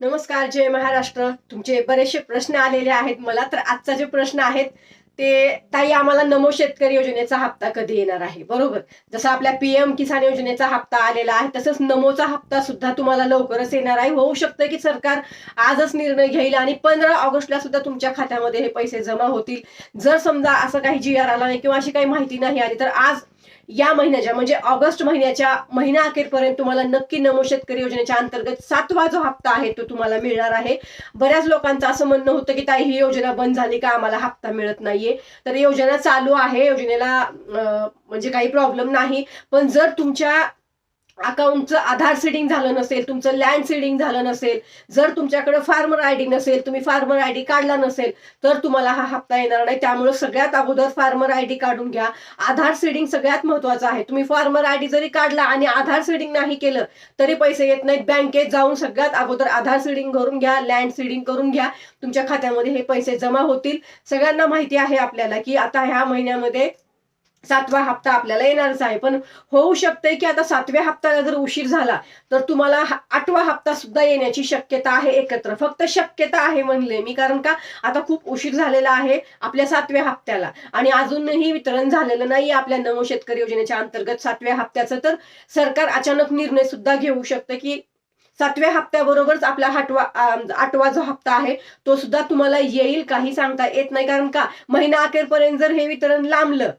नमस्कार जय महाराष्ट्र. तुमचे बरेचसे प्रश्न आलेले आहेत. मला तर आजचा जे प्रश्न आहेत ते ताई आम्हाला नमो शेतकरी योजनेचा हप्ता कधी येणार आहे? बरोबर? जसं आपल्या पीएम किसान योजनेचा हप्ता आलेला आहे तसंच नमोचा हप्ता सुद्धा तुम्हाला लवकरच येणार आहे. होऊ शकतं की सरकार आजच निर्णय घेईल आणि पंधरा ऑगस्टला सुद्धा तुमच्या खात्यामध्ये हे पैसे जमा होतील. जर समजा असं काही जी आर आला नाही किंवा अशी काही माहिती नाही आली तर आज या महिन्याच्या म्हणजे ऑगस्ट महिन्याच्या महिना अखेरपर्यंत तुम्हाला नक्की नमो शेतकरी योजनेच्या अंतर्गत सातवा जो हप्ता आहे तो तुम्हाला मिळणार आहे. बऱ्याच लोकांचं असं म्हणणं होतं की ताई ही योजना बंद झाली का? आम्हाला हप्ता मिळत नाहीये. तर योजना चालू आहे. योजनेला म्हणजे काही प्रॉब्लेम नाही. पण जर तुमच्या अकाउंटचं आधार सीडिंग झालं नसेल तुमचं लँड सीडिंग झालं नसेल जर तुमच्याकडे फार्मर आय डी नसेल तुम्ही फार्मर आय डी काढला नसेल तर तुम्हाला हा हप्ता येणार नाही. त्यामुळे सगळ्यात अगोदर फार्मर आय डी काढून घ्या. आधार सीडिंग सगळ्यात महत्वाचं आहे. तुम्ही फार्मर आय डी जरी काढला आणि आधार सीडिंग नाही केलं तरी पैसे येत नाहीत. बँकेत जाऊन सगळ्यात अगोदर आधार सीडिंग करून घ्या लँड सीडिंग करून घ्या. तुमच्या खात्यामध्ये हे पैसे जमा होतील. सगळ्यांना माहिती आहे आपल्याला की आता ह्या महिन्यामध्ये सातवा हप्ता आपल्याला येणारच आहे. पण होऊ शकतंय की आता सातव्या हप्त्याला जर उशीर झाला तर तुम्हाला आठवा हप्ता सुद्धा येण्याची शक्यता आहे एकत्र. फक्त शक्यता आहे म्हणले मी कारण का? आता खूप उशीर झालेला आहे आपल्या सातव्या हप्त्याला. आणि अजूनही वितरण झालेलं नाही आपल्या नमो शेतकरी योजनेच्या अंतर्गत सातव्या हप्त्याचं. तर सरकार अचानक निर्णय सुद्धा घेऊ शकतं की सातव्या हप्त्याबरोबरच आपला आठवा आठवा जो हप्ता आहे तो सुद्धा तुम्हाला येईल काही सांगता येत नाही. कारण का? महिना अखेरपर्यंत जर हे वितरण लांबलं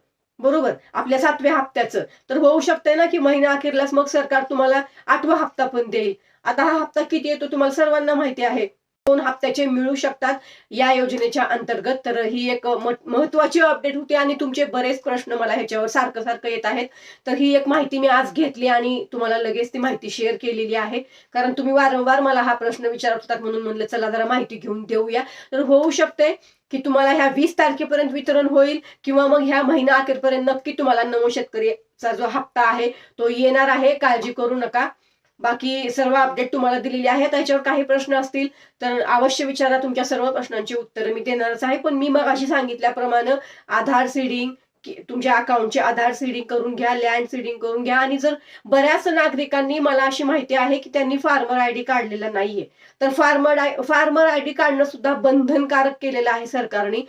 बरोबर? आपल्या सातव्या हप्त्याचं. तर होऊ शकतंय ना की महिना अखेरलाच मग सरकार तुम्हाला आठवा हप्ता पण देईल. आता हा हप्ता किती येतो तुम्हाला सर्वांना माहिती आहे. दोन हप्त्याचे मिळू शकतात या योजनेच्या अंतर्गत. तर ही एक महत्वाची अपडेट होती आणि तुमचे बरेच प्रश्न मला ह्याच्यावर सारखं सारखं येत आहेत. तर ही एक माहिती मी आज घेतली आणि तुम्हाला लगेच ती माहिती शेअर केलेली आहे. कारण तुम्ही वारंवार मला हा प्रश्न विचारत होतात म्हणून म्हणलं चला जरा माहिती घेऊन देऊया. तर होऊ शकते की तुम्हाला ह्या वीस तारखेपर्यंत वितरण होईल किंवा मग ह्या महिना अखेरपर्यंत नक्की तुम्हाला नवो शेतकरीचा जो हप्ता आहे तो येणार आहे. काळजी करू नका. बाकी सर्व अपडेट तुम्हाला दिलेली आहे त्याच्यावर काही प्रश्न असतील तर अवश्य विचारा. तुमच्या सर्व प्रश्नांची उत्तरं मी देणारच आहे. पण मी मग अशी सांगितल्याप्रमाणे आधार सीडिंग तुमच्या अकाउंटचे आधार सीडिंग करून घ्या लँड सीडिंग करून घ्या. आणि जर बऱ्याच नागरिकांनी मला अशी माहिती आहे की त्यांनी फार्मर आय डी काढलेला नाहीये. तर farmer I farmer I D काढणं सुद्धा बंधनकारक केलेलं आहे सरकारने.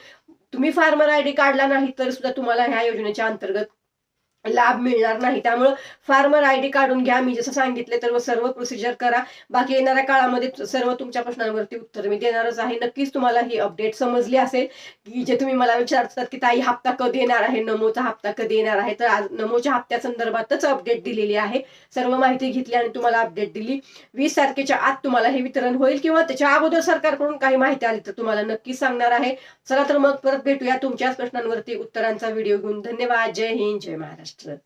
तुम्ही फार्मर आय डी काढला नाही तर सुद्धा तुम्हाला ह्या योजनेच्या अंतर्गत लाभ मिळणार नाही. त्यामुळं फार्मर आय डी काढून घ्या. मी जसं सांगितले तर सर्व प्रोसिजर करा. बाकी येणाऱ्या काळामध्ये सर्व तुमच्या प्रश्नांवरती उत्तर मी देणारच आहे. नक्कीच तुम्हाला ही अपडेट समजली असेल की जे तुम्ही मला विचारतात की ताई हप्ता कधी येणार आहे? नमोचा हप्ता कधी येणार आहे? तर आज नमोच्या हप्त्या संदर्भातच अपडेट दिलेली आहे. सर्व माहिती घेतली आणि तुम्हाला अपडेट दिली. वीस तारखेच्या आत तुम्हाला हे वितरण होईल किंवा त्याच्या अगोदर सरकारकडून काही माहिती आली तर तुम्हाला नक्कीच सांगणार आहे. चला तर मग परत भेटूया तुमच्याच प्रश्नांवरती उत्तरांचा व्हिडिओ घेऊन. धन्यवाद. जय हिंद. जय महाराष्ट्र. To.